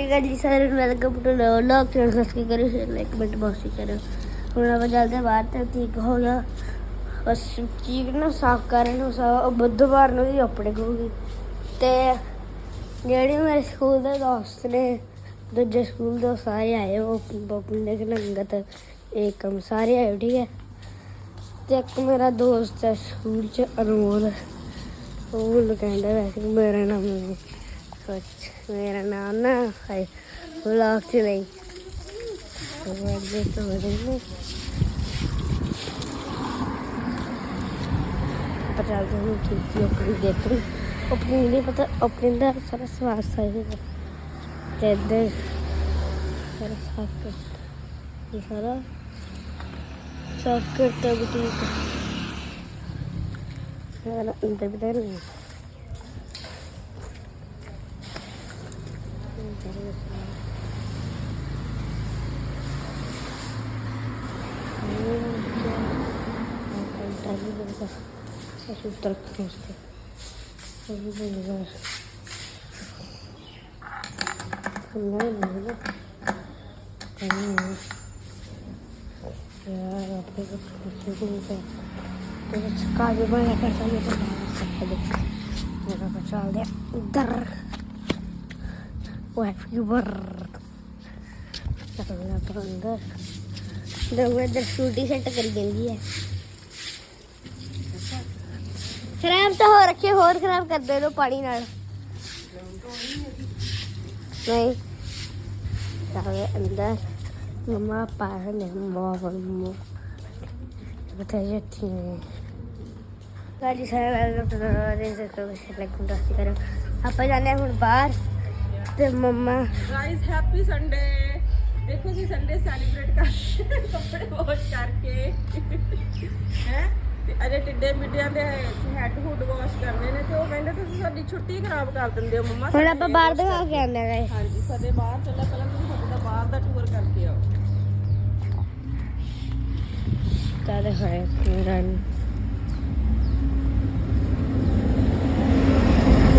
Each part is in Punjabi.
ਜੀ ਸਾਰੇ welcome to love log channel subscribe ਕਰੋ ਸ਼ੇਅਰ ਲਾਈਕ ਕਮੈਂਟ ਬਾਕਸ ਕਰੋ ਹੁਣ ਆਪਾਂ ਚੱਲਦੇ ਹਾਂ ਬਾਹਰ ਤੇ ਠੀਕ ਹੋ ਗਿਆ ਬਸ ਚੀਕ ਨਾ ਸਾਫ਼ ਕਰਨ ਨੂੰ ਸਾ ਬੁੱਧਵਾਰ ਨੂੰ ਹੀ ਆਪਣੇ ਕੋਲ ਤੇ ਜਿਹੜੇ ਮੇਰੇ ਸਕੂਲ ਦੇ ਦੋਸਤ ਨੇ ਦੂਜੇ ਸਕੂਲ ਦੇ ਸਾਰੇ ਆਏ ਉਹ ਪਪਨ ਦੇ ਨੰਗਤ ਏਕਮ ਸਾਰੇ ਆਏ ਠੀਕ ਹੈ ਤੇ ਇੱਕ ਮੇਰਾ ਦੋਸਤ ਹੈ ਸਕੂਲ ਚ ਅਨਮੋਲ ਉਹ ਕਹਿੰਦਾ ਵੈਸੇ ਮੇਰਾ ਨਾਮ ਸੱਚ ਮੇਰਾ ਨਾਮ ਨਾ ਹੈ ਵਲੌਗ ਚ ਨਹੀਂ ਉਹ ਦੇ ਤੋਂ ਬਦਲੇ ਪਤਾ ਨਹੀਂ ਕਿ ਕੀ ਆਪਣੀ ਦੇਖੋ ਆਪਣੀ ਨਹੀਂ ਪਤਾ ਆਪਣੀ ਦਾ ਸਾਰਾ ਸਵਾਸ ਹੈ ਤੇ ਇੱਧਰ ਸਾਰਾ ਸਾਫ਼ ਕਰ ਇਹ Asustar Cristo. Ajuda a usar. Lembra? Caminho. É, a coisa que eu consigo usar. Esse caso vai na casa da minha casa. Vai na casa dela. Dar. ਅੰਦਰ ਲੋਕ ਸੈੱਟ ਕਰੀ ਜਾਂਦੀ ਹੈ। ਖਰਾਬ ਤਾਂ ਹੋ ਰੱਖੇ, ਹੋਰ ਖਰਾਬ ਕਰ ਦੇ ਪਾਣੀ ਨਾਲ। ਨਹੀਂ। ਚੱਲੇ ਅੰਦਰ ਮਮਾ ਪਾਸ ਨੇ, ਮਮਾ ਮਮਾ। ਬਤਾ ਜੱਤੀ ਨੇ। ਗਾਜੀ ਸਾਰੇ ਵੈਲਕਮ ਟੂ ਦੇ ਸੇ ਤੋਂ ਲਾਈਕ ਕਰੋ ਆਪਾਂ ਜਾਂਦੇ ਹਾਂ ਹੁਣ ਬਾਹਰ। ਤੇ ਮਮਾ। ਗਾਇਸ ਹੈਪੀ ਸੰਡੇ ਦੇਖੋ ਜੀ ਸੰਡੇ ਸੈਲੀਬ੍ਰੇਟ ਕਰ ਕੱਪੜੇ ਵਾਸ਼ ਕਰਕੇ। ਹੈ? ਤੇ ਅਜੇ ਟਿੱਡੇ ਮਿੱਡਿਆਂ ਦੇ ਹੈਡ ਹੁੱਡ ਵਾਸ਼ ਕਰਨੇ ਨੇ ਤੇ ਉਹ ਕਹਿੰਦੇ ਤੁਸੀਂ ਸਾਡੀ ਛੁੱਟੀ ਖਰਾਬ ਕਰ ਦਿੰਦੇ ਹੋ ਮੰਮਾ ਹੁਣ ਆਪਾਂ ਬਾਹਰ ਦੇ ਖਾ ਕੇ ਆਉਂਦੇ ਹਾਂ ਹਾਂਜੀ ਫਤੇ ਬਾਹਰ ਚੱਲਿਆ ਪਹਿਲਾਂ ਤੁਸੀਂ ਸਾਡੇ ਦਾ ਬਾਹਰ ਦਾ ਟੂਰ ਕਰਕੇ ਆਓ। ਹੋਏ ਮੇਰਾ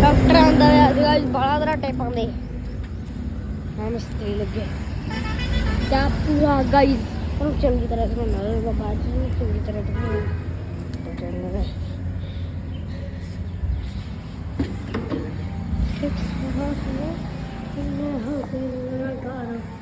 ਡਾਕਟਰ ਆਂਦਾ ਹੈ ਅੱਜ ਬੜਾ ਦਰਾ ਟੇਪਾਂ हाँ मिस्त्री लग गए क्या पूरा गाइस हम चंगी तरह से बना रहे हैं बाजी चंगी तरह से तो चल रहे हैं हाँ हाँ हाँ हाँ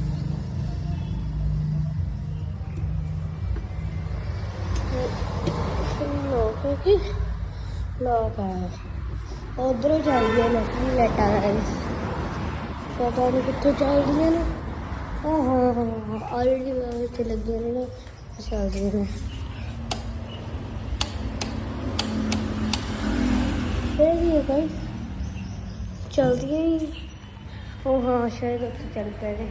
ਨੇ ਸੀ ਲੈਟਾਂ ਗਾਇਸ ਪਤਾ ਨਹੀਂ ਕਿੱਥੋਂ ਚੱਲਦੀਆਂ ਨੇ ਹਾਂ ਹਾਂ ਹਾਂ ਆਲਰੇਡੀ ਮੈਂ ਇੱਥੇ ਲੱਗੀਆਂ ਨੇ ਨਾ ਚੱਲਦੀਆਂ ਨੇ ਇਹ ਵੀ ਹੈ ਗਾਇਸ ਚਲਦੀਆਂ ਹੀ ਉਹ ਹਾਂ ਸ਼ਾਇਦ ਉੱਥੇ ਚੱਲ ਪਏ ਨੇ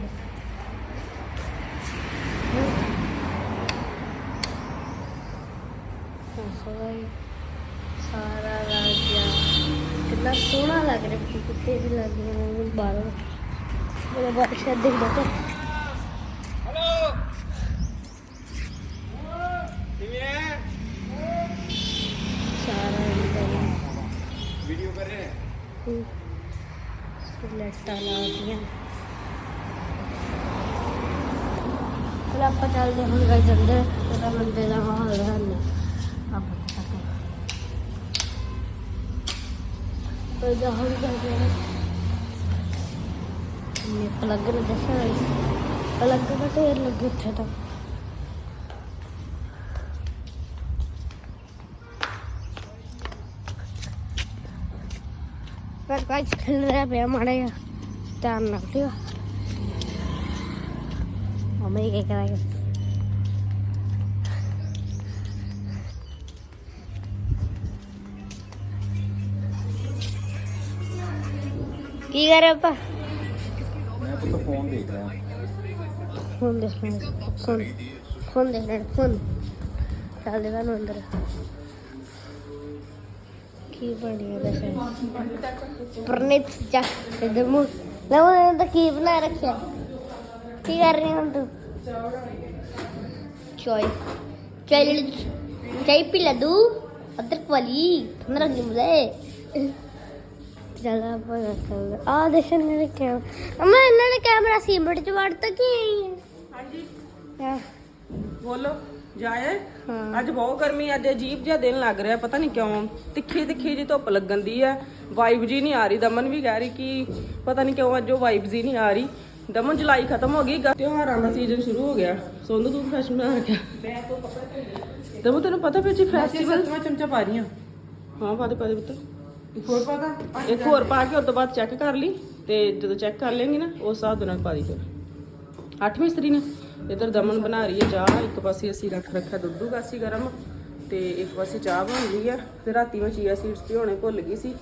ਸੋਈ ਸਾਰਾ ਰਾਜਿਆ ਕਿੰਨਾ ਸੋਹਣਾ ਲੱਗ ਰਿਹਾ ਸੀ ਕਿੱਥੇ ਵੀ ਲੱਗ ਰਿਹਾ ਹੈ ਬਾਹਰੋਂ। ਮੇਰਾ ਬਾਹਰ ਸ਼ਾਇਦ ਦਿਖਦਾ ਤਾਂ ਹੈਲੋ। ਕਿਵੇਂ ਹੈ ਸਾਰਾ ਵੀਡੀਓ ਕਰ ਰਹੇ ਹੈ। ਲੈਟਾਂ ਲਾ ਦੀਆਂ ਚਲ ਆਪਾਂ ਚੱਲਦੇ ਹੁਣ ਗਾਇਸ ਅੰਦਰ। ਉਹਦਾ ਮੰਦੇ ਦਾ ਮਾਹੌਲ ਹੈ ਪਰ ਜਾ ਹੁਣ ਜਾਂਦੇ ਹਾਂ ਨੇ ਪਲੱਗ ਨੂੰ ਦੇਖਿਆ ਪਲੱਗ ਦਾ ਢੇਰ ਲੱਗੇ ਉੱਥੇ ਤਾਂ ਪਰ ਕਾਇ ਖਿਲ ਰਿਹਾ ਪਿਆ ਮਾੜਾ ਜਿਹਾ ਧਿਆਨ ਨਾਲ ਲਿਓ ਕੀ ਕਰ ਰਿਹਾ ਪਾ ਮੈਂ ਤਾਂ ਫੋਨ ਦੇਖ ਰਿਹਾ। ਫੋਨ ਦੇਖ ਰਿਹਾ ਫੋਨ ਫੋਨ ਦੇਖ ਰਿਹਾ ਫੋਨ ਚੱਲ ਦੇ ਨੂੰ ਅੰਦਰ। ਕੀ ਬਣਿਆ ਦੱਸ। ਪਰਨਿਤ ਜਾ ਇਧਰ ਮੂੰਹ। ਨਾ ਉਹ ਤਾਂ ਕੀ ਬਣਾ ਰੱਖਿਆ? ਕੀ ਕਰ ਰਹੀ ਹੁਣ ਤੂੰ? ਚੋਈ ਚਾਈ ਚਾਈ ਪੀ ਲਦੂ ਅਦਰਕ ਵਾਲੀ ਠੰਡਾ ਲੱਗੀ ਮੁਝੇ। ਜ਼ਿਆਦਾ ਬੜਾ ਕਰ ਆ ਦੇਖਣ ਮੇਰੇ ਕੈਮਰਾ ਅਮਾ ਇਹਨਾਂ ਨੇ ਕੈਮਰਾ ਸੀਮਟ ਚ ਵੜਤਾ ਕੀ ਹਾਂਜੀ। ਹਾਂ। ਬੋਲੋ ਜਾਏ ਅੱਜ ਬਹੁਤ ਗਰਮੀ ਅੱਜ ਅਜੀਬ ਜਿਹਾ ਦਿਨ ਲੱਗ ਰਿਹਾ ਪਤਾ ਨਹੀਂ ਕਿਉਂ। ਤਿੱਖੀ ਤਿੱਖੀ ਜੀ ਧੁੱਪ ਲੱਗਣ ਦੀ ਹੈ। ਵਾਈਬ ਜੀ ਨਹੀਂ ਆ ਰਹੀ। ਦਮਨ ਵੀ ਕਹਿ ਰਹੀ ਕਿ ਪਤਾ ਨਹੀਂ ਕਿਉਂ ਅੱਜ ਉਹ ਵਾਈਬ ਜੀ ਨਹੀਂ ਆ ਰਹੀ। ਦਮਨ ਜੁਲਾਈ ਖਤਮ ਹੋ ਗਈ। ਤਿਉਹਾਰਾਂ ਦਾ ਸੀਜ਼ਨ ਸ਼ੁਰੂ ਹੋ ਗਿਆ। ਸੋਨੂ ਤੂੰ ਫੈਸ਼ਨ ਬਣਾ ਰੱਖਿਆ। ਮੈਂ ਤੋਂ ਕੱਪੜੇ ਧੋਣੇ ਦਮਨ ਤੈਨੂੰ ਪਤਾ ਫਿਰ ਜੀ ਫੈਸਟੀਵਲ ਚਮਚਾ ਪਾ ਰਹੀ ਹਾਂ ਪਾ ਦੇ ਪਾ ਦੇ ਪੁੱਤ। ਇੱਕ ਹੋਰ ਪਾਦਾ ਇੱਕ ਹੋਰ ਪਾ ਕੇ ਉਸ ਤੋਂ ਬਾਅਦ ਚੈੱਕ ਕਰ ਲਈ ਤੇ ਜਦੋਂ ਚੈੱਕ ਕਰ ਲੇਂਗੀ ਨਾ, ਉਸ ਹਿਸਾਬ ਦੇ ਨਾਲ ਪਾ ਦੀ ਫਿਰ। ਅੱਠ ਮਿਸਤਰੀ ਨੇ, ਇਧਰ ਦਮਨ ਬਣਾ ਰਹੀ ਹੈ ਚਾਹ, ਇੱਕ ਪਾਸੇ ਅਸੀਂ ਰੱਖ ਰੱਖਿਆ ਦੁੱਧੂ ਕਾਸੀ ਗਰਮ, ਤੇ ਇੱਕ ਪਾਸੇ ਚਾਹ ਬਣ ਰਹੀ ਹੈ ਤੇ ਰਾਤੀ ਮੈਂ ਚੀਆ ਸੀਡਸ ਭਿਉਣੇ ਭੁੱਲ ਗਈ ਸੀ,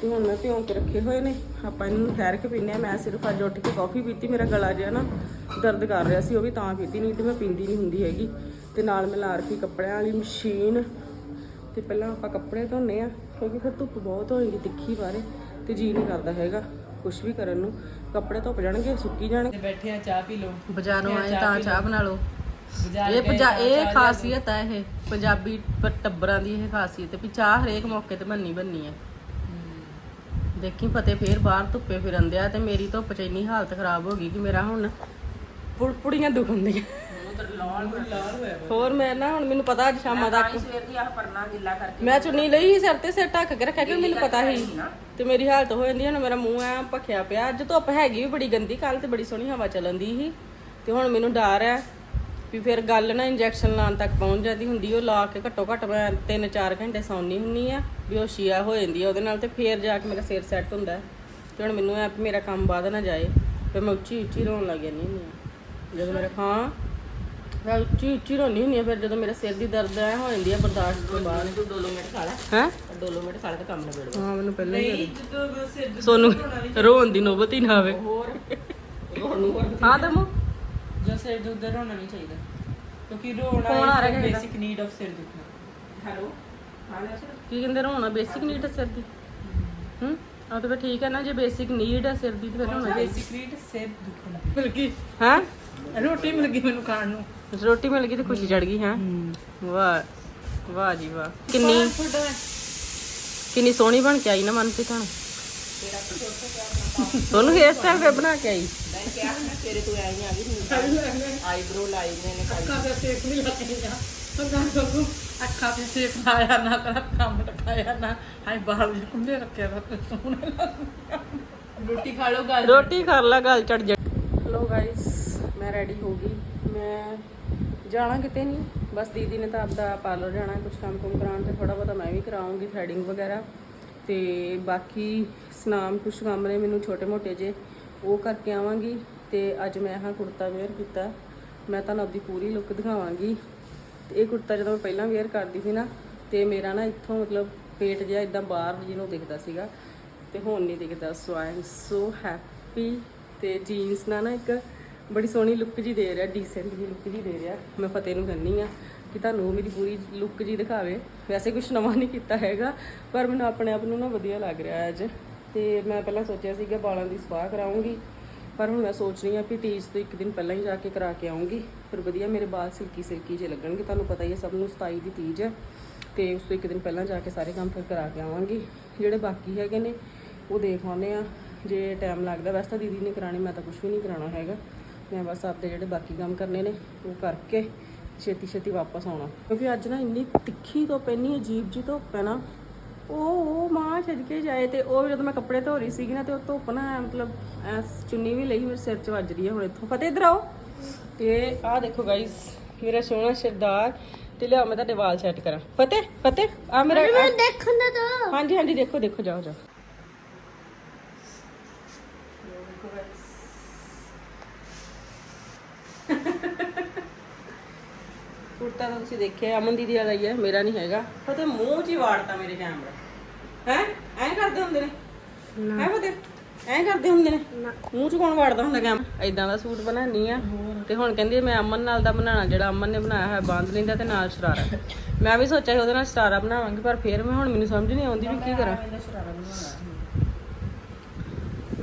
ਤੇ ਹੁਣ ਮੈਂ ਭਿਉਂ ਕੇ ਰੱਖੇ ਹੋਏ ਨੇ। ਆਪਾਂ ਇਹਨੂੰ ਠਹਿਰ ਕੇ ਪੀਨੇ ਆ ਮੈਂ ਸਿਰਫ ਅੱਜ ਉੱਠ ਕੇ ਕਾਫੀ ਪੀਤੀ, ਮੇਰਾ ਗਲਾ ਜਿਹਾ ਨਾ ਦਰਦ ਕਰ ਰਿਹਾ ਸੀ, ਉਹ ਵੀ ਤਾਂ ਪੀਤੀ, ਨਹੀਂ ਤੇ ਮੈਂ ਪੀਂਦੀ ਨਹੀਂ ਹੁੰਦੀ ਹੈਗੀ। ਤੇ ਨਾਲ ਮੈਂ ਲਾ ਰੱਖੀ ਕੱਪੜਿਆਂ ਵਾਲੀ ਮਸ਼ੀਨ, ਤੇ ਪਹਿਲਾਂ ਆਪਾਂ ਕੱਪੜੇ ਧੋਨੇ ਆ। ਕਿਉਂਕਿ ਫਿਰ ਧੁੱਪ ਬਹੁਤ ਹੋਏਗੀ ਤਿੱਖੀ ਬਾਰੇ ਤੇ ਜੀ ਨਹੀਂ ਕਰਦਾ ਹੈਗਾ ਕੁਝ ਵੀ ਕਰਨ ਨੂੰ। ਕੱਪੜੇ ਧੁੱਪ ਜਾਣਗੇ ਸੁੱਕੀ ਜਾਣਗੇ। ਬੈਠੇ ਆ ਚਾਹ ਪੀ ਲਓ। ਬਾਜ਼ਾਰੋਂ ਆਏ ਤਾਂ ਚਾਹ ਬਣਾ ਲਓ। ਇਹ ਪੰਜਾ ਇਹ ਖਾਸੀਅਤ ਹੈ ਇਹ ਪੰਜਾਬੀ ਟੱਬਰਾਂ ਦੀ ਇਹ ਖਾਸੀਅਤ ਹੈ ਵੀ ਚਾਹ ਹਰੇਕ ਮੌਕੇ ਤੇ ਬੰਨੀ ਬੰਨੀ ਹੈ। ਦੇਖੀ ਫਤਿਹ ਫੇਰ ਬਾਹਰ ਧੁੱਪੇ ਫਿਰਨ ਦਿਆ ਤੇ ਮੇਰੀ ਧੁੱਪ ਚ ਇੰਨੀ ਹਾਲਤ ਖਰਾਬ ਹੋ ਗਈ ਕਿ ਮੇਰਾ ਹੁਣ ਪੁੜਪੁੜੀਆਂ ਹੋਰ ਮੈਂ ਨਾ ਹੁਣ ਮੈਨੂੰ ਪਤਾ ਅੱਜ ਸ਼ਾਮਾਂ ਤੱਕ। ਸਵੇਰ ਦੀ ਆਹ ਪਰਨਾ ਗਿੱਲਾ ਕਰਕੇ ਮੈਂ ਚੁੰਨੀ ਲਈ ਸੀ ਸਿਰ ਤੇ ਸਿਰ ਢੱਕ ਕੇ ਰੱਖਿਆ ਕਿ ਮੈਨੂੰ ਪਤਾ ਸੀ। ਤੇ ਮੇਰੀ ਹਾਲਤ ਹੋ ਜਾਂਦੀ ਹੁਣ ਮੇਰਾ ਮੂੰਹ ਐ ਭਖਿਆ ਪਿਆ। ਅੱਜ ਧੁੱਪ ਹੈਗੀ ਵੀ ਬੜੀ ਗੰਦੀ ਕੱਲ ਤੇ ਬੜੀ ਸੋਹਣੀ ਹਵਾ ਚੱਲਣ ਦੀ ਸੀ। ਤੇ ਹੁਣ ਮੈਨੂੰ ਡਰ ਹੈ ਵੀ ਫਿਰ ਗੱਲ ਨਾ ਇੰਜੈਕਸ਼ਨ ਲਾਉਣ ਤੱਕ ਪਹੁੰਚ ਜਾਂਦੀ ਹੁੰਦੀ ਉਹ ਲਾ ਕੇ ਘੱਟੋ ਘੱਟ ਮੈਂ 3-4 ਘੰਟੇ ਸੌਣੀ ਹੁੰਨੀ ਆ ਬੇਹੋਸ਼ੀਆ ਹੋ ਜਾਂਦੀ ਆ ਉਹਦੇ ਨਾਲ ਤੇ ਫੇਰ ਜਾ ਕੇ ਮੇਰਾ ਸਿਰ ਸੈੱਟ ਹੁੰਦਾ। ਤੇ ਹੁਣ ਮੈਨੂੰ ਐ ਵੀ ਮੇਰਾ ਕੰਮ ਵੱਧ ਨਾ ਜਾਏ ਫਿਰ ਮੈਂ ਉੱਚੀ ਉੱਚੀ ਰੋਣ ਲੱਗ ਜਾਂਦੀ ਹੁੰਦੀ ਆ। ਜਦੋਂ ਮੇਰਾ ਹਾਂ। ਮੈਂ ਉੱਚੀ ਉੱਚੀ ਰੋਣੀ ਹੁੰਦੀ ਆ ਫਿਰ ਜਦੋਂ ਮੇਰੇ ਸਿਰ ਦੀ ਦਰਦ ਐ ਹੋ ਜਾਂਦੀ ਆ ਬਰਦਾਸ਼ਤ ਤੋਂ ਬਾਹਰ ਤੂੰ ਡੋਲੋ ਮਿੰਟ ਖਾ ਲੈ। ਹੈ? ਡੋਲੋ ਮਿੰਟ ਖਾ ਲੈ ਤੇ ਕੰਮ ਨਿਬੜ ਹਾਂ ਮੈਨੂੰ ਪਹਿਲਾਂ ਹੀ ਜਦੋਂ ਸਿਰ ਸੋਨੂੰ ਰੋਣ ਦੀ ਨੌਬਤ ਹੀ ਨਾ ਆਵੇ। ਹੋਰ। ਹਾਂ ਦਮੂ ਜੋ ਸਿਰ ਦੁੱਧ ਰੋਣਾ ਨਹੀਂ ਚਾਹੀਦਾ। ਕਿਉਂਕਿ ਰੋਣਾ ਦਾ? ਬੇਸਿਕ ਨੀਡ ਆਫ ਸਿਰ ਦੁਖਣਾ। ਹੈਲੋ? ਕੀ ਕਹਿੰਦੇ ਰੋਣਾ ਬੇਸਿਕ ਨੀਡ ਹੈ ਸਿਰ ਦੀ? ਹੂੰ। ਆ ਤਾਂ ਫਿਰ ਠੀਕ ਹੈ ਨਾ ਜੇ ਬੇਸਿਕ ਨੀਡ ਹੈ ਸਿਰ ਦੀ ਤੇ ਫਿਰ ਹੋਣਾ ਬੇਸਿਕ ਨੀਡ ਸਿਰ ਦੁਖਣਾ। ਮਿਲ ਗਈ? ਹਾਂ? ਰੋਟੀ ਮਿਲ ਗਈ ਮੈਨੂੰ ਖਾਣ ਨੂੰ। ਰੋਟੀ ਮਿਲ ਗਈ ਤੇ ਖੁਸ਼ੀ ਚੜ ਗਈ ਹਾਂ? ਵਾਹ ਵਾਹ ਜੀ ਵਾਹ। ਕਿੰਨੀ ਕਿੰਨੀ ਸੋਹਣੀ ਬਣ ਕੇ ਆਈ ਨਾ ਮਨਪ੍ਰੀਤ ਹੁਣ। ਤੁਹਾਨੂੰ ਹੇਅਰ ਸਟਾਈਲ ਫੇ ਬਣਾ ਕੇ ਆਈ। ਤੇਰੇ ਤੋਂ ਆਈ ਆ ਗਈ ਆਈਬ੍ਰੋ ਲਾਈ ਨੇ ਨੇ ਅੱਖਾਂ ਤੇ ਸੇਕ ਨਹੀਂ ਲੱਗੀਆਂ। ਅੱਖਾਂ ਤੋਂ ਅੱਖਾਂ ਤੇ ਸੇਕ ਲਾਇਆ ਨਾ ਕਰ ਕੰਮ ਟਕਾਇਆ ਨਾ। ਹਾਈ ਬਾਹਰ ਵੀ ਕੁੰਡੇ ਰੱਖਿਆ ਦਾ ਸੋਹਣਾ ਲੱਗਦਾ ਰੋਟੀ ਖਾ ਲਓ ਗੱਲ ਰੋਟੀ ਕਰ ਲਾ ਗੱਲ ਚੜ ਜਾ। ਹਲੋ ਗਾਇਸ ਮੈਂ ਰੈਡੀ ਹੋ ਗਈ। ਮੈਂ ਜਾਣਾ ਕਿਤੇ ਨਹੀਂ। ਬਸ ਦੀਦੀ ਨੇ ਤਾਂ ਆਪਦਾ ਪਾਰਲਰ ਜਾਣਾ ਕੁਝ ਕੰਮ ਕੁਮ ਕਰਾਉਣ ਤੇ ਥੋੜਾ ਬਹੁਤਾ ਮੈਂ ਵੀ ਕਰਾਉਂਗੀ ਥ੍ਰੈਡਿੰਗ ਵਗੈਰਾ। ਤੇ ਬਾਕੀ ਸਨਾਮ ਕੁਝ ਕੰਮ ਨੇ ਮੈਨੂੰ ਛੋਟੇ ਮੋਟੇ ਜੇ, ਉਹ ਕਰਕੇ ਆਵਾਂਗੀ। ਤੇ ਅੱਜ ਮੈਂ ਹਾਂ ਕੁੜਤਾ ਵੇਅਰ ਕੀਤਾ। ਮੈਂ ਤੁਹਾਨੂੰ ਆਪਦੀ ਪੂਰੀ ਲੁੱਕ ਦਿਖਾਵਾਂਗੀ। ਤੇ ਇਹ ਕੁੜਤਾ ਜਦੋਂ ਮੈਂ ਪਹਿਲਾਂ ਵੇਅਰ ਕਰਦੀ ਸੀ ਨਾ, ਤੇ ਮੇਰਾ ਨਾ ਇੱਥੋਂ ਮਤਲਬ ਪੇਟ ਜਿਹਾ ਇਦਾਂ ਬਾਹਰ ਜਿਹਨੂੰ ਦਿਖਦਾ ਸੀਗਾ। ਤੇ ਹੁਣ ਨਹੀਂ ਦਿਖਦਾ। So I am so happy ਤੇ ਜੀਨਸ ਨਾਲ ਨਾ ਇੱਕ ਬੜੀ ਸੋਹਣੀ ਲੁੱਕ ਜੀ ਦੇ ਰਿਹਾ ਡੀਸੈਂਟ ਜੀ ਲੁੱਕ ਜੀ ਦੇ ਰਿਹਾ। ਮੈਂ ਫਤਿਹ ਨੂੰ ਕਹਿੰਨੀ ਆ ਕਿ ਤੁਹਾਨੂੰ ਉਹ ਮੇਰੀ ਪੂਰੀ ਲੁੱਕ ਜੀ ਦਿਖਾਵੇ। ਵੈਸੇ ਕੁਝ ਨਵਾਂ ਨਹੀਂ ਕੀਤਾ ਹੈਗਾ, ਪਰ ਮੈਨੂੰ ਆਪਣੇ ਆਪ ਨੂੰ ਨਾ ਵਧੀਆ ਲੱਗ ਰਿਹਾ ਅੱਜ। ਤੇ ਮੈਂ ਪਹਿਲਾਂ ਸੋਚਿਆ ਸੀਗਾ ਬਾਲਾਂ ਦੀ ਸਪਾ ਕਰਾਉਂਗੀ, ਪਰ ਹੁਣ ਮੈਂ ਸੋਚ ਰਹੀ ਹਾਂ ਕਿ ਤੀਜ ਤੋਂ ਇੱਕ ਦਿਨ ਪਹਿਲਾਂ ਹੀ ਜਾ ਕੇ ਕਰਾ ਕੇ ਆਉਂਗੀ। ਫਿਰ ਵਧੀਆ ਮੇਰੇ ਵਾਲ ਸਿਲਕੀ ਸਿਲਕੀ ਜੇ ਲੱਗਣਗੇ, ਤੁਹਾਨੂੰ ਪਤਾ ਹੀ ਹੈ ਸਭ ਨੂੰ 27 ਦੀ ਤੀਜ ਹੈ। ਤੇ ਉਸ ਤੋਂ ਇੱਕ ਦਿਨ ਪਹਿਲਾਂ ਜਾ ਕੇ ਸਾਰੇ ਕੰਮ ਫਿਰ ਕਰਾ ਕੇ ਆਵਾਂਗੀ। ਜਿਹੜੇ ਬਾਕੀ ਹੈਗੇ ਨੇ, ਉਹ ਦੇਖ ਆਉਂਦੇ ਆ ਜੇ ਟਾਈਮ ਲੱਗਦਾ, ਵੈਸੇ ਤਾਂ ਦੀਦੀ ਨੇ ਕਰਾਣੀ ਮੈਂ ਤਾਂ ਕੁਝ ਵੀ ਨਹੀਂ ਕਰਾਉਣਾ ਹੈਗਾ। ਮੈਂ ਬਸ ਆਪਦੇ ਜਿਹੜੇ ਬਾਕੀ ਕੰਮ ਕਰਨੇ ਨੇ ਉਹ ਕਰਕੇ ਛੇਤੀ ਛੇਤੀ ਵਾਪਸ ਆਉਣਾ। ਕਿਉਂਕਿ ਅੱਜ ਨਾ ਇੰਨੀ ਤਿੱਖੀ ਧੁੱਪ ਇੰਨੀ ਅਜੀਬ ਜੀ ਧੁੱਪ ਹੈ ਨਾ ਉਹ ਉਹ ਮਾਂ ਛੱਡ ਕੇ ਜਾਏ ਤੇ ਉਹ ਜਦੋਂ ਮੈਂ ਕੱਪੜੇ ਧੋ ਰਹੀ ਸੀਗੀ ਨਾ ਤੇ ਉਹ ਧੁੱਪ ਨਾ ਮਤਲਬ ਐਂ ਚੁੰਨੀ ਵੀ ਲਈ ਮੇਰੇ ਸਿਰ 'ਚ ਵੱਜ ਰਹੀ ਹੈ ਹੁਣ ਇੱਥੋਂ। ਫਤਿਹ ਇਧਰ ਆਓ। ਤੇ ਆਹ ਦੇਖੋ ਗਾਇਸ ਮੇਰਾ ਸੋਹਣਾ ਸਰਦਾਰ ਤੇ ਲਿਆਓ ਮੈਂ ਤੁਹਾਡੇ ਵਾਲ ਸੈੱਟ ਕਰਾਂ। ਫਤਿਹ ਫਤਿਹ ਆ ਮੇਰਾ ਦੇਖਣ ਦਾ ਤਾਂ ਹਾਂਜੀ ਹਾਂਜੀ ਦੇਖੋ ਦੇਖੋ ਜਾਓ ਜਾਓ। ਕੁੜਤਾ ਤਾਂ ਤੁਸੀਂ ਦੇਖਿਆ ਅਮਨ ਦੀਦੀ ਵਾਲਾ ਹੀ ਹੈ ਮੇਰਾ ਨਹੀਂ ਹੈਗਾ। ਫਤੇ ਮੂੰਹ 'ਚ ਹੀ ਵਾੜਤਾ ਮੇਰੇ ਕੈਮਰਾ ਹੈ? ਐਂ ਕਰਦੇ ਹੁੰਦੇ ਨੇ। ਹੈ ਫਤੇ ਐਂ ਕਰਦੇ ਹੁੰਦੇ ਨੇ। ਮੂੰਹ 'ਚ ਕੌਣ ਵਾੜਦਾ ਹੁੰਦਾ ਕੈਮਰਾ ਐਦਾਂ ਦਾ ਸੂਟ ਬਣਾਉਣੀ ਆ। ਤੇ ਹੁਣ ਕਹਿੰਦੀ ਮੈਂ ਅਮਨ ਨਾਲ ਦਾ ਬਣਾਉਣਾ ਜਿਹੜਾ ਅਮਨ ਨੇ ਬਣਾਇਆ ਹੋਇਆ ਬੰਦ ਨਹੀਂ ਦਾ ਤੇ ਨਾਲ ਸ਼ਰਾਰਾ। ਮੈਂ ਵੀ ਸੋਚਿਆ ਸੀ ਉਹਦੇ ਨਾਲ ਸ਼ਰਾਰਾ ਬਣਾਵਾਂਗੀ ਪਰ ਫਿਰ ਮੈਂ ਹੁਣ ਮੈਨੂੰ ਸਮਝ ਨਹੀਂ ਆਉਂਦੀ ਵੀ ਕੀ ਕਰਾਂ।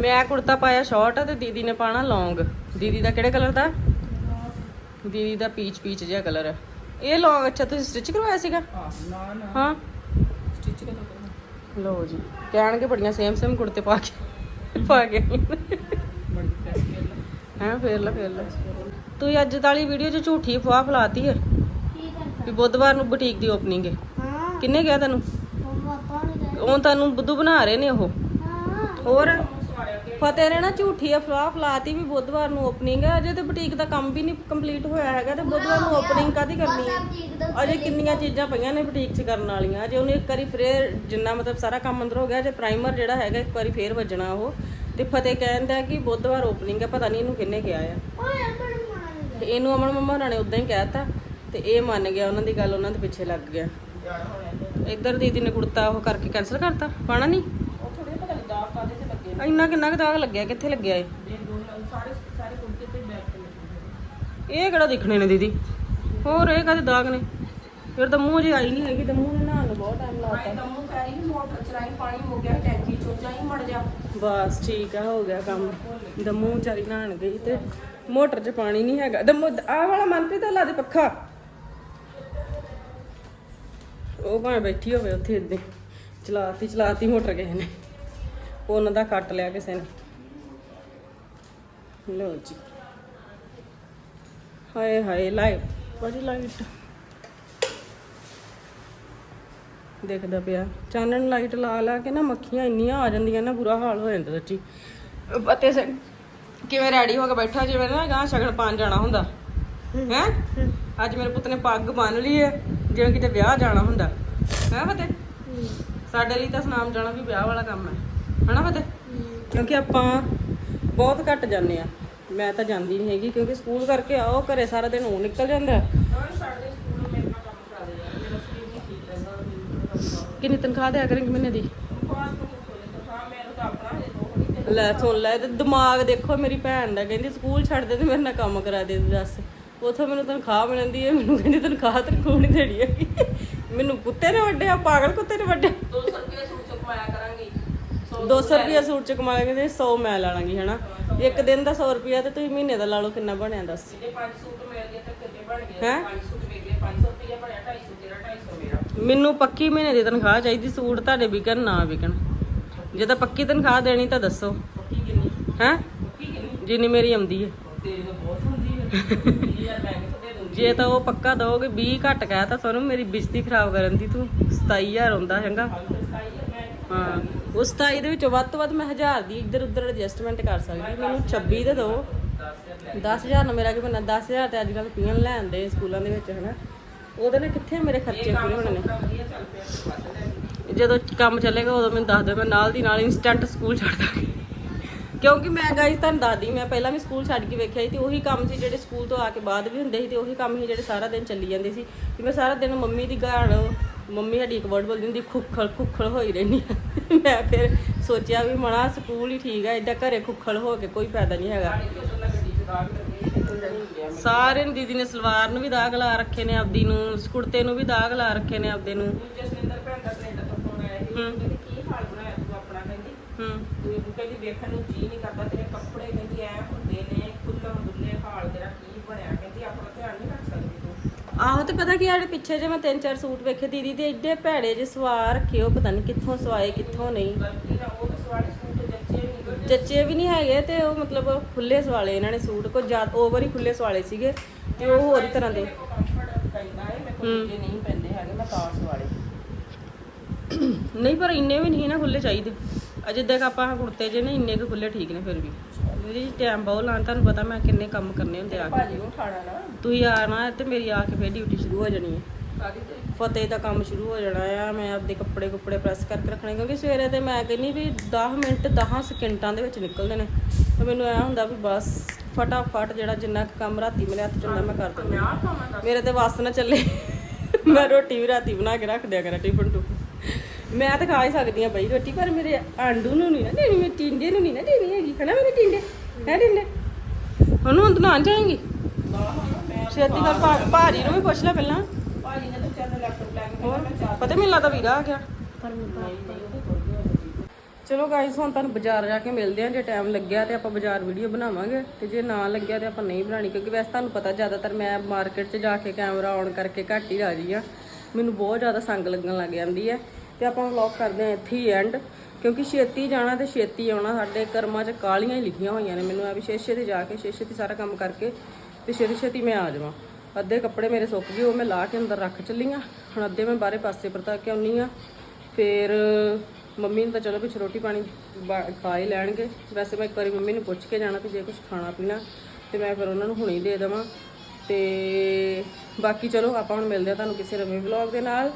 ਮੈਂ ਕੁੜਤਾ ਪਾਇਆ ਸ਼ਾਰਟ ਤੇ ਦੀਦੀ ਨੇ ਪਾਣਾ ਲੌਂਗ ਦੀਦੀ ਦਾ ਕਿਹੜੇ ਕਲਰ ਦਾ? ਦੀਦੀ ਦਾ ਪੀਚ ਪੀਚ ਜਿਹਾ ਕਲਰ ਹੈ ਇਹ ਲੌਂਗ ਅੱਛਾ ਤੁਸੀਂ ਸਟਿਚ ਕਰਵਾਇਆ ਸੀਗਾ? ਨਾ ਨਾ। ਹਾਂ। ਸਟਿਚ ਕਦੋਂ ਕਰਨਾ ਲਓ ਜੀ ਕਹਿਣਗੇ ਬੜੀਆਂ ਸੇਮ ਸੇਮ ਕੁੜਤੇ ਪਾ ਕੇ ਪਾ ਕੇ। ਹਾਂ ਫੇਰ ਲਾ ਫੇਰ ਲਾ ਤੁਸੀਂ ਅੱਜ ਵਾਲੀ ਵੀਡੀਓ 'ਚ ਝੂਠੀ ਅਫਵਾਹ ਫਲਾਤੀ ਹੈ। ਵੀ ਬੁੱਧਵਾਰ ਨੂੰ ਬੁਟੀਕ ਦੀ ਓਪਨਿੰਗ ਹੈ। ਹਾਂ। ਕਿੰਨੇ ਕਿਹਾ ਤੈਨੂੰ? ਉਹ ਤੁਹਾਨੂੰ ਬੁੱਧੂ ਬਣਾ ਰਹੇ ਨੇ ਉਹ। ਹਾਂ। ਹੋਰ? ਫਤਿਹ ਨੇ ਨਾ ਝੂਠੀ ਅਫਵਾਹ ਫਲਾਤੀ ਵੀ ਬੁੱਧਵਾਰ ਨੂੰ ਓਪਨਿੰਗ ਹੈ। ਅਜੇ ਤੇ ਬੁਟੀਕ ਦਾ ਕੰਮ ਵੀ ਨਹੀਂ ਕੰਪਲੀਟ ਹੋਇਆ ਹੈਗਾ ਤੇ ਬੁੱਧਵਾਰ ਨੂੰ ਓਪਨਿੰਗ ਕਾਦੀ ਕਰਨੀ ਹੈ? ਅਜੇ ਕਿੰਨੀਆਂ ਚੀਜ਼ਾਂ ਪਈਆਂ ਨੇ ਬੁਟੀਕ 'ਚ ਕਰਨ ਵਾਲੀਆਂ। ਅਜੇ ਉਹਨੇ ਇੱਕ ਵਾਰੀ ਫੇਰ ਜਿੰਨਾ ਮਤਲਬ ਸਾਰਾ ਕੰਮ ਅੰਦਰ ਹੋ ਗਿਆ ਜੇ ਪ੍ਰਾਈਮਰ ਜਿਹੜਾ ਹੈਗਾ, ਇੱਕ ਵਾਰੀ ਫੇਰ ਵੱਜਣਾ ਉਹ। ਤੇ ਫਤਿਹ ਕਹਿੰਦਾ ਕਿ ਬੁੱਧਵਾਰ ਓਪਨਿੰਗ ਹੈ, ਪਤਾ ਨਹੀਂ ਇਹਨੂੰ ਕਿੰਨੇ ਕਿਹਾ ਆ। ਤੇ ਇਹਨੂੰ ਅਮਨ ਮੰਮਾ ਹੋਣਾ ਨੇ ਉਦਾਂ ਹੀ ਕਹਿਤਾ ਤੇ ਇਹ ਮੰਨ ਗਿਆ ਉਹਨਾਂ ਦੀ ਗੱਲ ਉਹਨਾਂ ਦੇ ਪਿੱਛੇ ਲੱਗ ਗਿਆ। ਇੱਧਰ ਦੀਦੀ ਨੇ ਕੁੜਤਾ ਉਹ ਕਰਕੇ ਕੈਨਸਲ ਕਰਤਾ। ਪਾਣਾ ਨਹੀਂ ਉਹ ਥੋੜੇ ਪਤਾ ਨਹੀਂ ਦਾਗ ਕਾਦੇ ਤੇ ਲੱਗੇ ਨੇ ਇੰਨਾ ਕਿੰਨਾ ਕੁ ਦਾਗ ਲੱਗਿਆ ਕਿੱਥੇ ਲੱਗਿਆ ਏ ਇਹ ਕਿਹੜਾ ਦਿਖਣੇ ਨੇ ਦੀਦੀ? ਹੋਰ ਇਹ ਕਾਹਦੇ ਦਾਗ ਨੇ? ਫਿਰ ਤਾਂ ਮੂੰਹ ਜੇ ਆਈ ਨਹੀਂ ਹੈਗੀ ਤੇ ਮੂੰਹ ਨੇ ਨਹਾਉਣ ਨੂੰ ਬਹੁਤ ਟਾਈਮ ਲਾਤਾ ਤਾਂ ਮੂੰਹ ਪੈ ਰਹੀ ਮੋਟਰ ਚਲਾਈ ਪਾਣੀ ਮੁੱਕ ਗਿਆ ਟੈਂਕੀ ਚੋਂ ਜਾਈ ਮੜ ਜਾ। ਬਸ ਠੀਕ ਆ ਹੋ ਗਿਆ ਕੰਮ। ਦਮੂ ਚਾਰੀ ਨਹਾਣ ਗਈ ਤੇ ਮੋਟਰ 'ਚ ਪਾਣੀ ਨਹੀਂ ਹੈਗਾ। ਦਮੂ ਆਹ ਵਾਲਾ ਮਨਪ੍ਰੀਤ ਲਾ ਦੇ ਪੱਖਾ। ਉਹ ਭਾਵੇਂ ਬੈਠੀ ਹੋਵੇ ਉੱਥੇ ਇੱਦਾਂ। ਚਲਾਤੀ ਚਲਾਤੀ ਮੋਟਰ ਕਿਸੇ ਨੇ। ਉਹਨਾਂ ਦਾ ਕੱਟ ਲਿਆ ਕਿਸੇ ਨੇ। ਲੋ ਜੀ। ਹਾਏ ਹਾਏ ਲਾਈਟ ਬੜੀ ਲਾਈਟ ਦੇਖਦਾ ਪਿਆ। ਚਾਨਣ ਲਾਈਟ ਲਾ ਲਾ ਕੇ ਨਾ ਮੱਖੀਆਂ ਇੰਨੀਆਂ ਆ ਜਾਂਦੀਆਂ ਨਾ ਬੁਰਾ ਹਾਲ ਹੋ ਜਾਂਦਾ ਸੱਚੀ। ਪਤੇ ਸੇ ਕਿਵੇਂ ਰੈਡੀ ਹੋ ਕੇ ਬੈਠਾ ਜਿਵੇਂ ਨਾ ਗਾਂ ਸ਼ਗਨ ਪਾਣ ਜਾਣਾ ਹੁੰਦਾ। ਹੈ ਅੱਜ ਮੇਰੇ ਪੁੱਤ ਨੇ ਪੱਗ ਬੰਨ ਲਈ ਹੈ ਜਿਵੇਂ ਕਿਤੇ ਵਿਆਹ ਜਾਣਾ ਹੁੰਦਾ। ਹੈ ਫਤੇ ਸਾਡੇ ਲਈ ਤਾਂ ਸਨਾਮ ਜਾਣਾ ਵੀ ਵਿਆਹ ਵਾਲਾ ਕੰਮ ਹੈ। ਹਨਾ ਫਤੇ ਕਿਉਂਕਿ ਆਪਾਂ ਬਹੁਤ ਘੱਟ ਜਾਂਦੇ ਆ। ਮੈਂ ਤਾਂ ਜਾਂਦੀ ਨਹੀਂ ਹੈਗੀ ਕਿਉਂਕਿ ਸਕੂਲ ਕਰਕੇ ਆਓ, ਘਰੇ ਸਾਰਾ ਦਿਨ ਉਹ ਨਿਕਲ ਜਾਂਦਾ। ਕਿੰਨੀ ਤਨਖਾਹ ਦਿਆ ਕਰੇਂਗੇ ਮਹੀਨੇ ਦੀ? ਲੈ ਸੁਣ ਲੈ ਤੇ ਦਿਮਾਗ ਦੇਖੋ ਮੇਰੀ ਭੈਣ ਦਾ, ਕਹਿੰਦੀ ਸਕੂਲ ਛੱਡ ਦੇ ਤੇ ਮੇਰੇ ਨਾਲ ਕੰਮ ਕਰਾ ਦੇ, ਦੱਸ। ਉਥੋਂ ਮੈਨੂੰ ਤਨਖਾਹ ਮਿਲਦੀ ਹੈ ਮੈਨੂੰ ਕਹਿੰਦੀ ਤਨਖਾਹ ਤਨਖੂਹ ਨਹੀਂ ਦੇਣੀ ਹੈਗੀ। ਮੈਨੂੰ ਕੁੱਤੇ ਨੇ ਵੱਡਿਆ ਪਾਗਲ ਕੁੱਤੇ ਨੇ ਵੱਡਿਆ 200 ਰੁਪਏ ਸੂਟ ਚ ਕਰਾਂਗੀ। 200 ਰੁਪਿਆ ਸੂਟ ਚ ਕਮਾਏਗੇ ਤੇ 100 ਮੈਂ ਲਾ ਲਾਂਗੀ ਹਨਾ? ਇੱਕ ਦਿਨ ਦਾ 100 ਰੁਪਿਆ ਤੇ ਤੁਸੀਂ ਮਹੀਨੇ ਦਾ ਲਾ ਲਓ ਕਿੰਨਾ ਬਣਿਆ ਦੱਸ? ਜੇ ਪੰਜ ਸੂਟ ਮਿਲ ਗਏ ਤਾਂ ਕਿੰਨੇ ਬਣ ਗਏ? ਹੈਂ? ਪੰਜ ਸੂਟ ਮਿਲ ਗਏ 500 ਰੁਪਏ ਬਣਿਆ 250 ਤੇਰਾ 250 ਮੇਰਾ। ਮੈਨੂੰ ਪੱਕੀ ਮਹੀਨੇ ਦੀ ਤਨਖਾਹ ਚਾਹੀਦੀ ਸੂਟ ਤੁਹਾਡੇ ਵਿਕਣ ਨਾ ਵਿਕਣ। ਜੇ ਤਾਂ ਪੱਕੀ ਤਨਖਾਹ ਦੇਣੀ ਤਾਂ ਦੱਸੋ। ਪੱਕੀ ਕਿੰਨੀ? ਹੈ? ਪੱਕੀ ਕਿੰਨੀ? ਜਿੰਨੀ ਮੇਰੀ ਆਉਂਦੀ ਹੈ। ਤੇਰੀ ਤਾਂ ਬਹੁਤ ਹੁੰਦੀ ਹੈ। 20000 ਮੈਂ ਕਿੱਥੋਂ ਦੇ ਦੂੰਗੀ ਜੇ ਤਾਂ ਉਹ ਪੱਕਾ ਦੋਗੇ 20 ਘੱਟ ਕਹਿ ਤਾਂ ਤੁਹਾਨੂੰ ਮੇਰੀ ਬਿਜਤੀ ਖਰਾਬ ਕਰਨ ਦੀ ਤੂੰ 27000 ਆਉਂਦਾ ਚੰਗਾ ਹਾਂ। ਉਸ 27 ਦੇ ਵਿੱਚੋਂ ਵੱਧ ਤੋਂ ਵੱਧ ਮੈਂ 1000 ਦੀ ਇੱਧਰ ਉੱਧਰ ਐਡਜਸਟਮੈਂਟ ਕਰ ਸਕਦੀ ਮੈਨੂੰ 26 ਦੇ ਦਿਓ 10000 ਨਾਲ ਮੇਰਾ ਕੀ ਬਣਨਾ 10000 ਤੇ ਅੱਜ ਕੱਲ ਪੀਣ ਲੈਣ ਦੇ ਸਕੂਲਾਂ ਦੇ ਵਿੱਚ, ਹਨਾ। ਉਹਦੇ ਨਾਲ ਕਿੱਥੇ ਮੇਰੇ ਖਰਚੇ ਪੂਰੇ ਹੋਣੇ ਨੇ? ਜਦੋਂ ਕੰਮ ਚੱਲੇਗਾ ਉਦੋਂ ਮੈਨੂੰ ਦੱਸ ਦਿਓ, ਮੈਂ ਨਾਲ ਦੀ ਨਾਲ ਇਨਸਟੈਂਟ ਸਕੂਲ ਛੱਡ ਦਾਂਗੀ। ਕਿਉਂਕਿ ਮੈਂ ਗਾਈਸ ਤੁਹਾਨੂੰ ਦੱਸਦੀ, ਮੈਂ ਪਹਿਲਾਂ ਵੀ ਸਕੂਲ ਛੱਡ ਕੇ ਵੇਖਿਆ ਸੀ ਤੇ ਉਹੀ ਕੰਮ ਸੀ ਜਿਹੜੇ ਸਕੂਲ ਤੋਂ ਆ ਕੇ ਬਾਅਦ ਵੀ ਹੁੰਦੇ ਸੀ ਤੇ ਉਹੀ ਕੰਮ ਸੀ ਜਿਹੜੇ ਸਾਰਾ ਦਿਨ ਚੱਲੀ ਜਾਂਦੇ ਸੀ। ਕਿ ਮੈਂ ਸਾਰਾ ਦਿਨ ਮੰਮੀ ਦੀ ਗਾਣ ਮੰਮੀ ਸਾਡੀ ਇੱਕ ਵਰਡ ਬੋਲਦੀ ਹੁੰਦੀ ਖੁੱਖਲ ਖੁੱਖਲ ਹੋਈ ਰਹਿੰਦੀ ਆ। ਮੈਂ ਫਿਰ ਸੋਚਿਆ ਵੀ ਮਣਾ ਸਕੂਲ ਹੀ ਠੀਕ ਹੈ ਏਦਾਂ ਘਰੇ ਖੁੱਖਲ ਹੋ ਕੇ ਕੋਈ ਫਾਇਦਾ ਨਹੀਂ ਹੈਗਾ। ਸਾਰੇ ਨੂੰ ਦੀਦੀ ਨੇ ਸਲਵਾਰ ਨੂੰ ਵੀ ਦਾਗ ਲਾ ਰੱਖੇ ਨੇ ਆਪਦੀ ਨੂੰ ਕੁੜਤੇ ਨੂੰ ਵੀ ਦਾਗ ਲਾ ਰੱਖੇ ਨੇ ਆਪਦੇ ਨੂੰ। ਜਸਵਿੰਦਰ ਭੈਣ ਦਾ ਕੈਨੇਡਾ ਤੋਂ ਫੋਨ ਆਇਆ ਸੀ ਹੂੰ। ਕਹਿੰਦੀ ਕੀ ਹਾਲ ਬਣਾਇਆ ਤੂੰ ਆਪਣਾ? ਕਹਿੰਦੀ ਹੂੰ। ਤੂੰ ਕਹਿੰਦੀ ਵੇਖਣ ਨੂੰ ਜੀ ਨਹੀਂ ਕਰਦਾ ਤੇਰੇ ਕੱਪੜੇ ਕਹਿੰਦੀ ਐ ਹੁੰਦੇ ਨੇ ਖੁੱਲਮ ਦੁੱਲੇ ਹਾਲ ਤੇਰਾ ਕੀ ਬਣਿਆ? ਕਹਿੰਦੀ ਆਪਣਾ ਧਿਆਨ ਨਹੀਂ ਰੱਖ ਸਕਦੀ ਤੂੰ ਆਹੋ ਤੇ ਪਤਾ ਕੀ ਆ, ਜਿਹੜੇ ਪਿੱਛੇ ਜੇ ਮੈਂ ਤਿੰਨ ਚਾਰ ਸੂਟ ਵੇਖੇ, ਦੀਦੀ ਤੇ ਐਡੇ ਭੈੜੇ ਜਿਹੇ ਸਵਾ ਰੱਖੇ ਉਹ ਪਤਾ ਨਹੀਂ ਕਿੱਥੋਂ ਸਵਾਏ, ਕਿੱਥੋਂ ਨਹੀਂ। ਜੱਚੇ ਵੀ ਨਹੀਂ ਹੈਗੇ ਤੇ ਉਹ ਮਤਲਬ ਖੁੱਲੇ ਸਵਾਲੇ ਇਹਨਾਂ ਨੇ ਸੂਟ ਕੋ ਜ਼ਿਆਦਾ ਓਵਰ ਹੀ ਖੁੱਲੇ ਸਵਾਲੇ ਸੀਗੇ ਤੇ ਉਹ ਹੋਰ ਹੀ ਤਰ੍ਹਾਂ ਦੇ। ਮੇਰੇ ਨਹੀਂ ਪੈਂਦੇ ਹੈਗੇ ਮੈਂ ਤਾਂ ਸਵਾੜੇ ਨਹੀਂ ਪਰ ਇੰਨੇ ਵੀ ਨਹੀਂ ਨਾ ਖੁੱਲੇ ਚਾਹੀਦੇ। ਅਜੇ ਤੱਕ ਆਪਾਂ ਕੁੜਤੇ ਜੇ ਨੇ ਇੰਨੇ ਕੁ ਖੁੱਲੇ ਠੀਕ ਨੇ ਫਿਰ ਵੀ। ਮੇਰੀ ਟਾਈਮ ਬਹੁਤ ਲਾਂ ਤੁਹਾਨੂੰ ਪਤਾ ਮੈਂ ਕਿੰਨੇ ਕੰਮ ਕਰਨੇ ਹੁੰਦੇ ਆ। ਭਾਜੀ ਨੂੰ ਉਠਾਣਾ ਨਾ। ਤੁਸੀਂ ਆਣਾ ਤੇ ਮੇਰੀ ਆ ਕੇ ਫਿਰ ਡਿਊਟੀ ਸ਼ੁਰੂ ਹੋ ਜਾਣੀ ਹੈ ਫਤਿਹ ਦਾ ਕੰਮ ਸ਼ੁਰੂ ਹੋ ਜਾਣਾ ਆ ਮੈਂ ਆਪਦੇ ਕੱਪੜੇ ਕੁੱਪੜੇ ਪ੍ਰੈਸ ਕਰਕੇ ਰੱਖਣੇ ਕਿਉਂਕਿ ਸਵੇਰੇ ਤੇ ਮੈਂ ਕਹਿੰਨੀ ਵੀ 10 ਮਿੰਟ 10 ਸਕਿੰਟਾਂ ਦੇ ਵਿੱਚ ਨਿਕਲਦੇ ਨੇ। ਤੇ ਮੈਨੂੰ ਐ ਹੁੰਦਾ ਵੀ ਬਸ ਫਟਾਫਟ ਜਿਹੜਾ ਜਿੰਨਾ ਕੁ ਕੰਮ ਰਾਤੀ ਮੇਰੇ ਹੱਥ ਚ ਹੁੰਦਾ ਮੈਂ ਕਰ ਦਿੰਦੀ। ਮੇਰੇ ਤੇ ਵਾਸ ਨਾ ਚੱਲੇ। ਮੈਂ ਰੋਟੀ ਵੀ ਰਾਤੀ ਬਣਾ ਕੇ ਰੱਖ ਦਿਆ ਕਰਾਂ ਟਿਫਨ ਟੂ ਮੈਂ ਤਾਂ ਖਾ ਹੀ ਸਕਦੀ ਆ ਬਈ ਰੋਟੀ ਪਰ ਮੇਰੇ ਆਂਡੂ ਨੂੰ ਨਹੀਂ ਨਾ ਦੇਣੀ ਮੇਰੇ ਟਿੰਡੇ ਨੂੰ ਨਹੀਂ ਨਾ ਦੇਣੀ ਹੈਗੀ। ਹਨਾ ਮੇਰੇ ਟਿੰਡੇ? ਹੈ ਟਿੰਡੇ? ਉਹਨੂੰ ਹੁਣ ਨਾ ਜਾਏਂਗੀ ਛੇਤੀ ਕਰ ਭਾ- ਭਾਜੀ ਨੂੰ ਵੀ ਪੁੱਛ ਲੈ ਪਹਿਲਾਂ। ਭਾਜੀ ਨੇ ਤਾਂ ਚੱਲ ਲੈਪਟਾਪ ਲੈ ਕੇ ਹੋਰ? ਪਤਾ ਮੈਨੂੰ ਲੱਗਦਾ ਵੀਰਾ ਆ ਗਿਆ। ਚਲੋ ਗਾਇਸ ਹੁਣ ਤੁਹਾਨੂੰ ਬਾਜ਼ਾਰ ਜਾ ਕੇ ਮਿਲਦੇ ਆ ਜੇ ਟਾਈਮ ਲੱਗਿਆ ਤੇ ਆਪਾਂ ਬਾਜ਼ਾਰ ਵੀਡੀਓ ਬਣਾਵਾਂਗੇ। ਤੇ ਜੇ ਨਾ ਲੱਗਿਆ ਤੇ ਆਪਾਂ ਨਹੀਂ ਬਣਾਣੀ ਕਿਉਂਕਿ ਵੈਸੇ ਤੁਹਾਨੂੰ ਪਤਾ ਜ਼ਿਆਦਾਤਰ ਮੈਂ ਮਾਰਕੀਟ 'ਚ ਜਾ ਕੇ ਕੈਮਰਾ ਔਨ ਕਰਕੇ ਘੱਟ ਹੀ ਰਾਜੀ ਆ ਮੈਨੂੰ ਬਹੁਤ ਜ਼ਿਆਦਾ ਸੰਗ ਲੱਗਣ ਲੱਗ ਜਾਂਦੀ ਹੈ। ਤੇ ਆਪਾਂ ਵਲੌਗ ਕਰਦੇ ਆ ਇੱਥੇ ਹੀ ਐਂਡ ਕਿਉਂਕਿ ਛੇਤੀ ਜਾਣਾ ਤੇ ਛੇਤੀ ਆਉਣਾ ਸਾਡੇ ਕਰਮਾਂ 'ਚ ਕਾਲੀਆਂ ਹੀ ਲਿਖੀਆਂ ਹੋਈਆਂ ਨੇ। ਮੈਨੂੰ ਆ ਵੀ ਛੇਤੀ ਤੇ ਜਾ ਕੇ ਛੇਤੀ ਤੇ ਸਾਰਾ ਕੰਮ ਕਰਕੇ ਤੇ ਛੇਤੀ ਛੇਤੀ ਮੈਂ ਆ ਜਾਵਾਂ। ਅੱਧੇ ਕੱਪੜੇ ਮੇਰੇ ਸੁੱਕ ਗਏ, ਉਹ ਮੈਂ ਲਾ ਕੇ ਅੰਦਰ ਰੱਖ ਚੱਲੀ ਆ ਹੁਣ ਅੱਧੇ ਮੈਂ ਬਾਹਰੇ ਪਾਸੇ ਪਰਤਾ ਕੇ ਆਉਣੀ ਆ। ਫਿਰ ਮੰਮੀ ਨੂੰ ਤਾਂ ਚਲੋ ਪਿੱਛੇ ਰੋਟੀ ਪਾਣੀ ਬਾ- ਖਾ ਹੀ ਲੈਣਗੇ। ਵੈਸੇ ਮੈਂ ਇੱਕ ਵਾਰੀ ਮੰਮੀ ਨੂੰ ਪੁੱਛ ਕੇ ਜਾਣਾ ਕਿ ਜੇ ਕੁਝ ਖਾਣਾ ਪੀਣਾ, ਤੇ ਮੈਂ ਫਿਰ ਉਹਨਾਂ ਨੂੰ ਹੁਣੇ ਹੀ ਦੇ ਦੇਵਾਂ। ਤੇ ਬਾਕੀ ਚਲੋ ਆਪਾਂ ਹੁਣ ਮਿਲਦੇ ਆ ਤੁਹਾਨੂੰ ਕਿਸੇ ਰਵੇਂ ਵਲੌਗ ਦੇ ਨਾਲ।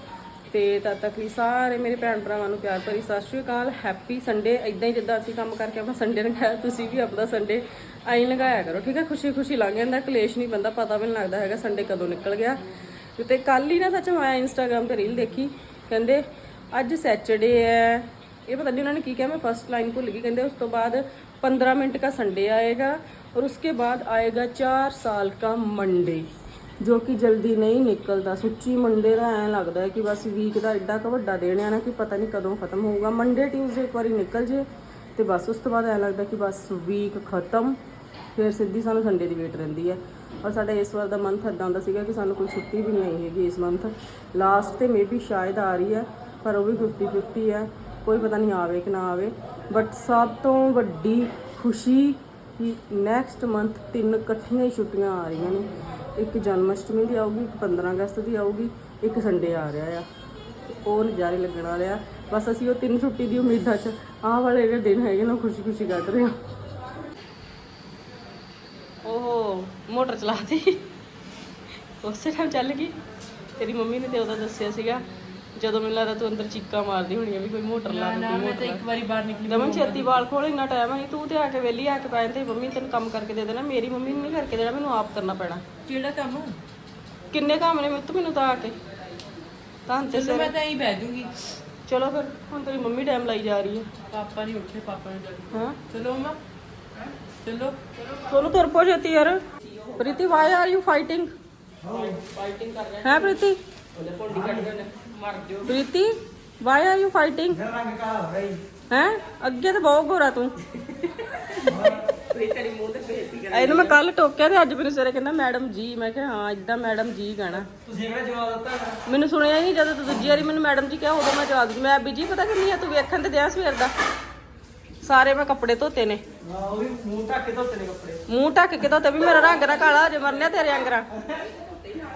ਤੇ ਤਦ ਤੱਕ ਲਈ ਸਾਰੇ ਮੇਰੇ ਭੈਣ ਭਰਾਵਾਂ ਨੂੰ ਪਿਆਰ ਭਰੀ ਸਤਿ ਸ਼੍ਰੀ ਅਕਾਲ ਹੈਪੀ ਸੰਡੇ ਇਦਾਂ ਹੀ ਜਿੱਦਾਂ ਅਸੀਂ ਕੰਮ ਕਰਕੇ ਆਪਣਾ ਸੰਡੇ ਲੰਘਾਇਆ ਤੁਸੀਂ ਵੀ ਆਪਣਾ ਸੰਡੇ ਆਈ ਲੰਘਾਇਆ ਕਰੋ ਠੀਕ ਹੈ ਖੁਸ਼ੀ ਖੁਸ਼ੀ ਲੰਘ ਜਾਂਦਾ ਕਲੇਸ਼ ਨਹੀਂ ਬੰਦਾ ਪਤਾ ਵੀ ਨਹੀਂ ਲੱਗਦਾ ਹੈਗਾ ਸੰਡੇ ਕਦੋਂ ਨਿਕਲ ਗਿਆ ਤੇ ਕੱਲ ਹੀ ਨਾ ਸੱਚ ਮੈਂ ਇੰਸਟਾਗ੍ਰam ਤੇ ਰੀਲ ਦੇਖੀ ਕਹਿੰਦੇ ਅੱਜ ਸੈਚਰਡੇ ਹੈ ਇਹ ਪਤਾ ਨਹੀਂ ਉਹਨਾਂ ਨੇ ਕੀ ਕਿਹਾ ਮੈਂ ਫਸਟ ਲਾਈਨ ਭੁੱਲ ਗਈ ਕਹਿੰਦੇ ਉਸ ਤੋਂ ਬਾਅਦ 15 ਮਿੰਟ का संडे आएगा और उसके बाद आएगा 4 साल का मंडे ਜੋ ਕਿ ਜਲਦੀ ਨਹੀਂ ਨਿਕਲਦਾ। ਸੁੱਚੀ ਮੰਡੇ ਦਾ ਐਂ ਲੱਗਦਾ ਹੈ ਕਿ ਬਸ ਵੀਕ ਦਾ ਐਡਾ ਕ ਵੱਡਾ ਦਿਨ ਆ ਨਾ ਕਿ ਪਤਾ ਨਹੀਂ ਕਦੋਂ ਖਤਮ ਹੋਊਗਾ। ਮੰਡੇ ਟਿਊਜ਼ਡੇ ਇੱਕ ਵਾਰੀ ਨਿਕਲ ਜੇ ਤੇ ਬਸ ਉਸ ਤੋਂ ਬਾਅਦ ਐਂ ਲੱਗਦਾ ਕਿ ਬਸ ਵੀਕ ਖਤਮ, ਫਿਰ ਸਿੱਧੀ ਸਾਨੂੰ ਸੰਡੇ ਦੀ ਵੇਟ ਰਹਿੰਦੀ ਹੈ। ਔਰ ਸਾਡਾ ਇਸ ਵਾਰ ਦਾ ਮੰਥ ਇਦਾਂ ਹੁੰਦਾ ਸੀਗਾ ਕਿ ਸਾਨੂੰ ਕੋਈ ਛੁੱਟੀ ਵੀ ਨਹੀਂ ਆਈ ਹੈਗੀ ਇਸ ਮੰਥ ਲਾਸਟ ਤੇ ਮੇਬੀ ਸ਼ਾਇਦ ਆ ਰਹੀ ਹੈ, ਪਰ ਉਹ ਵੀ 50 50 ਹੈ। ਕੋਈ ਪਤਾ ਨਹੀਂ ਆਵੇ ਕਿ ਨਾ ਆਵੇ। ਬਟ ਸਭ ਤੋਂ ਵੱਡੀ ਖੁਸ਼ੀ ਕਿ ਨੈਕਸਟ ਮੰਥ ਤਿੰਨ ਇਕੱਠੀਆਂ ਹੀ ਛੁੱਟੀਆਂ ਆ ਰਹੀਆਂ ਨੇ। ਇੱਕ ਜਨਮ ਅਸ਼ਟਮੀ ਦੀ ਆਊਗੀ, ਇੱਕ 15 ਅਗਸਤ ਦੀ ਆਊਗੀ, ਇੱਕ ਸੰਡੇ ਆ ਰਿਹਾ ਆ। ਉਹ ਨਜ਼ਾਰੇ ਲੱਗਣ ਵਾਲੇ ਆ। ਬਸ ਅਸੀਂ ਉਹ ਤਿੰਨ ਛੁੱਟੀ ਦੀ ਉਮੀਦਾਂ 'ਚ ਆਹ ਵਾਲੇ ਜਿਹੜੇ ਦਿਨ ਹੈਗੇ ਨਾ ਖੁਸ਼ੀ ਖੁਸ਼ੀ ਕੱਢ ਰਹੇ ਹਾਂ ਓਹੋ, ਮੋਟਰ ਚਲਾਤੀ ਉਸੇ ਟਾਈਮ ਚੱਲ ਗਈ। ਤੇਰੀ ਮੰਮੀ ਨੇ ਤੇ ਉਹਦਾ ਦੱਸਿਆ ਸੀਗਾ ਜਦੋਂ ਮੈਨੂੰ ਲੱਗਦਾ ਤੂੰ ਅੰਦਰ ਚੀਕਾਂ ਮਾਰਦੀ ਹੋਣੀ ਆ ਵੀ ਕੋਈ ਮੋਟਰ ਲਾ ਨਾ ਦਿੰਦੀ ਮੈਂ ਤਾਂ ਇੱਕ ਵਾਰੀ ਬਾਹਰ ਨਿਕਲੀ ਦਮਨ ਛੇਤੀ ਵਾਲ ਖੋਲ ਇੰਨਾ ਟਾਈਮ ਹੈ ਤੂੰ ਤੇ ਆ ਕੇ ਵਿਹਲੀ ਆ ਕੇ ਪੈ ਤੇ ਮੰਮੀ ਤੈਨੂੰ ਕੰਮ ਕਰਕੇ ਦੇ ਦੇਣਾ ਮੇਰੀ ਮੰਮੀ ਨੂੰ ਨਹੀਂ ਕਰਕੇ ਦੇਣਾ ਮੈਨੂੰ ਆਪ ਕਰਨਾ ਪੈਣਾ। ਕਿਹੜਾ ਕੰਮ? ਕਿੰਨੇ ਕੰਮ ਨੇ ਮੈਨੂੰ ਮੈਨੂੰ ਤਾਂ ਆ ਕੇ? ਤਾਂ ਤੇ ਚਲੋ ਮੈਂ ਤਾਂ ਐਂ ਬਹਿ ਜੂਗੀ। ਚਲੋ ਫਿਰ ਹੁਣ ਤੇਰੀ ਮੰਮੀ ਟਾਈਮ ਲਾਈ ਜਾ ਰਹੀ ਹੈ। ਪਾਪਾ ਨਹੀਂ ਉੱਠੇ ਪਾਪਾ ਨੇ ਹਾਂ। ਚਲੋ ਅਮਾ ਚਲੋ। ਤੁਹਾਨੂੰ ਤੁਰ ਪੋ ਜਤੀ ਯਾਰ। Preeti why are you fighting fighting ਕਰ ਰਿਹਾ ਹੈ ਪ੍ਰੀਤੀ? ਉਹਦੇ ਭੋਂਡੀ ਕੱਢ ਦੇ ਮਰ ਜਿਓ। Preeti why are you fighting ਹੈ ਅੱਗੇ ਤਾਂ ਬਹੁਤ ਗੋਰਾ ਤੂੰ। ਇਹਨੂੰ ਮੈਂ ਕੱਲ ਟੋਕਿਆ ਤੇ ਅੱਜ ਮੈਨੂੰ ਸਵੇਰੇ ਕਹਿੰਦਾ ਮੈਡਮ ਜੀ ਮੈਂ ਕਿਹਾ ਹਾਂ ਇਦਾਂ ਮੈਡਮ ਜੀ ਕਹਿਣਾ। ਤੁਸੀਂ ਕਿਹੜਾ ਜਵਾਬ ਦਿੱਤਾ ਮੈਨੂੰ ਸੁਣਿਆ ਹੀ ਨਹੀਂ ਜਦੋਂ ਤੂੰ ਦੂਜੀ ਵਾਰੀ ਮੈਨੂੰ ਮੈਡਮ ਜੀ ਕਿਹਾ ਉਦੋਂ ਮੈਂ ਜਵਾਬ ਦਿੱਤਾ। ਮੈਂ ਬੀਜੀ ਪਤਾ ਕਿੰਨੀ ਆ? ਤੂੰ ਵੇਖਣ ਤੇ ਦਿਆ ਸਵੇਰ ਦਾ। ਸਾਰੇ ਮੈਂ ਕੱਪੜੇ ਧੋਤੇ ਨੇ। ਮੂੰਹ ਢੱਕ ਕੇ ਧੋਤੇ ਵੀ ਮੇਰਾ ਰੰਗ ਨਾ ਕਾਲਾ ਹੋ ਜੇ ਮਰਨਿਆ ਤੇਰੇ ਅੰਗਰਾ।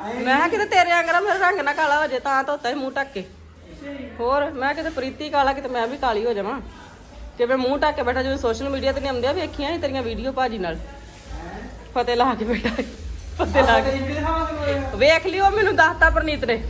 ਮੈਂ ਕਿਤੇ ਤੇਰੇ ਅੰਗਰਾ ਮੇਰਾ ਰੰਗ ਨਾ ਕਾਲਾ ਹੋ ਜੇ, ਤਾਂ ਧੋਤਾ ਸੀ ਮੂੰਹ ਢੱਕ ਕੇ। ਹੋਰ, ਮੈਂ ਕਿਤੇ ਪ੍ਰੀਤੀ ਕਾਲਾ, ਕਿਤੇ ਮੈਂ ਵੀ ਕਾਲੀ ਹੋ ਜਾਵਾਂ। ਜਿਵੇਂ ਮੂੰਹ ਢੱਕ ਕੇ ਬੈਠਾ, ਜਿਵੇਂ ਸੋਸ਼ਲ ਮੀਡੀਆ ਤੇ ਨਹੀਂ ਆਉਂਦੇ ਆ, ਵੇਖੀਆਂ ਸੀ ਤੇਰੀਆਂ ਵੀਡੀਓ ਭਾਜੀ ਨਾਲ। ਫਤਿਹ ਲਾ ਕੇ ਬੈਠਾ ਫਤਿਹ ਲਾ ਕੇ। ਵੇਖ ਲਿਓ ਮੈਨੂੰ ਦੱਸਤਾ ਪ੍ਰਨੀਤ ਨੇ।